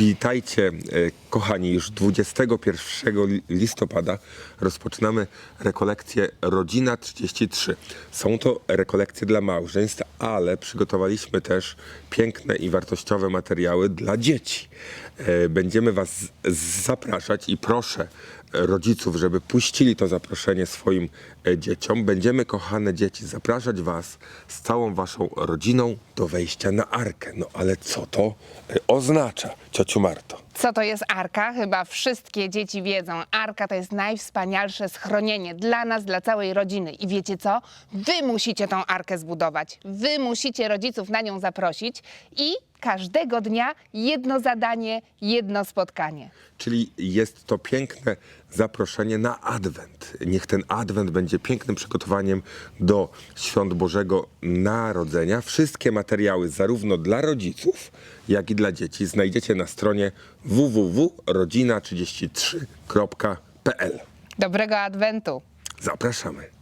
Witajcie, e, kochani. Już 21 li- listopada rozpoczynamy rekolekcję Rodzina 33. Są to rekolekcje dla małżeństw, ale przygotowaliśmy też piękne i wartościowe materiały dla dzieci. E, Będziemy Was zapraszać i proszę rodziców, żeby puścili to zaproszenie swoim e, dzieciom. Będziemy, kochane dzieci, zapraszać Was z całą Waszą rodziną do wejścia na arkę. No ale co to e, oznacza, ciociu Marto? Co to jest arka? Chyba wszystkie dzieci wiedzą. Arka to jest najwspanialsze schronienie dla nas, dla całej rodziny. I wiecie co? Wy musicie tą arkę zbudować. Wy musicie rodziców na nią zaprosić i każdego dnia jedno zadanie, jedno spotkanie. Czyli jest to piękne zaproszenie na Adwent. Niech ten Adwent będzie pięknym przygotowaniem do Świąt Bożego Narodzenia. Wszystkie materiały, zarówno dla rodziców, jak i dla dzieci, znajdziecie na stronie www.rodzina33.pl. Dobrego adwentu! Zapraszamy.